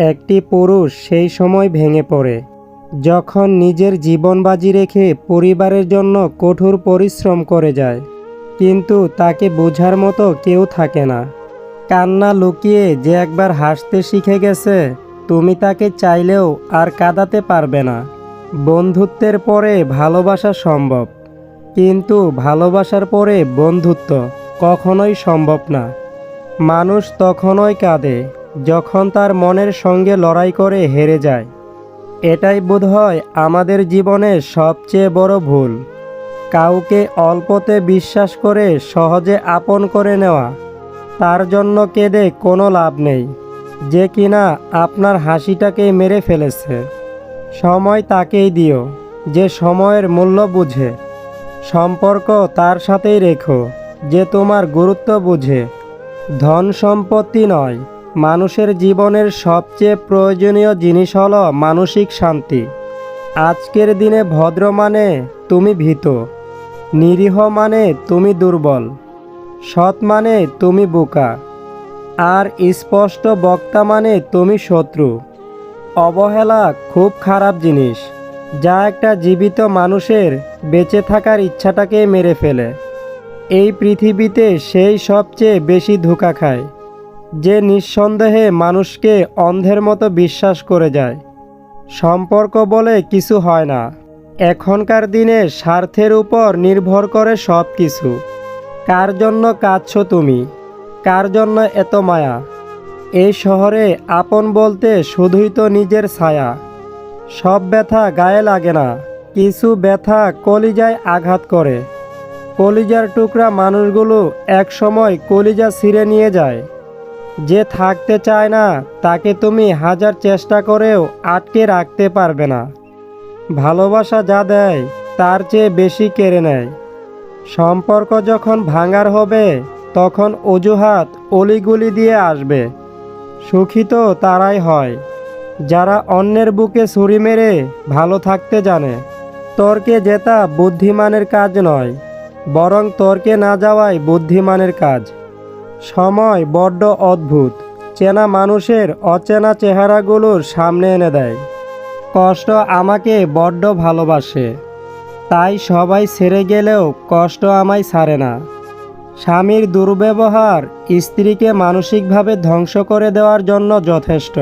একটি পুরুষ সেই সময় ভেঙে পড়ে। যখন নিজের জীবন বাজি রেখে পরিবারের জন্য কঠোর পরিশ্রম করে যায়, কিন্তু তাকে বোঝার মতো কেউ থাকে না। কান্না লুকিয়ে যে একবার হাসতে শিখে গেছে, তুমি তাকে চাইলেও আর কাঁদাতে পারবে না। বন্ধুত্বের পরে ভালোবাসা সম্ভব, কিন্তু ভালোবাসার পরে বন্ধুত্ব কখনোই সম্ভব না। মানুষ তখনই কাঁদে। যখন তার মনের সঙ্গে লড়াই করে হেরে যায়। এটাই বোধ হয় আমাদের জীবনের সবচেয়ে বড় ভুল। কাউকে অল্পতে বিশ্বাস করে সহজে আপন করে নেওয়া, তার জন্য কেঁদে কোনো লাভ নেই, যে কিনা আপনার হাসিটাকে মেরে ফেলেছে। সময় তাকেই দিও, যে সময়ের মূল্য বুঝে। সম্পর্ক তার সাথেই রেখো, যে তোমার গুরুত্ব বুঝে। ধন সম্পত্তি নয় মানুষের জীবনের সবচেয়ে প্রয়োজনীয় জিনিস হলো মানসিক শান্তি। আজকের দিনে ভদ্র মানে তুমি ভীত, নিরীহ মানে তুমি দুর্বল, সৎ মানে তুমি বোকা, আর স্পষ্ট বক্তা মানে তুমি শত্রু। অবহেলা খুব খারাপ জিনিস, যা একটা জীবিত মানুষের বেঁচে থাকার ইচ্ছাটাকে মেরে ফেলে। এই পৃথিবীতে সেই সবচেয়ে বেশি ধোঁকা খায়। যে নিঃসন্দেহে মানুষকে অন্ধের মতো বিশ্বাস করে যায়। সম্পর্ক বলে কিছু হয় না। এখনকার দিনে স্বার্থের উপর নির্ভর করে সব কিছু কার জন্য কাঁদছ তুমি? কার জন্য এত মায়া? এই শহরে আপন বলতে শুধুই তো নিজের ছায়া। সব ব্যথা গায়ে লাগে না। কিছু ব্যথা কলিজায় আঘাত করে। কলিজার টুকরা মানুষগুলো এক সময় কলিজা ছিঁড়ে নিয়ে যায়। যে থাকতে চায় না, তাকে তুমি হাজার চেষ্টা করেও আটকে রাখতে পারবে না। ভালোবাসা যা দেয়, তার চেয়ে বেশি কেড়ে নেয়। সম্পর্ক যখন ভাঙার হবে, তখন অজুহাত অলিগুলি দিয়ে আসবে। সুখী তো তারাই হয়। যারা অন্যের বুকে ছুরি মেরে ভালো থাকতে জানে, তর্কে জেতা বুদ্ধিমানের কাজ নয়, বরং তর্কে না যাওয়াই বুদ্ধিমানের কাজ। সময় বড্ড অদ্ভুত। চেনা মানুষের অচেনা চেহারাগুলোর সামনে এনে দেয়। কষ্ট আমাকে বড্ড ভালোবাসে। তাই সবাই ছেড়ে গেলেও কষ্ট আমায় ছাড়ে না। স্বামীর দুর্ব্যবহার স্ত্রীকে মানসিকভাবে ধ্বংস করে দেওয়ার জন্য যথেষ্ট।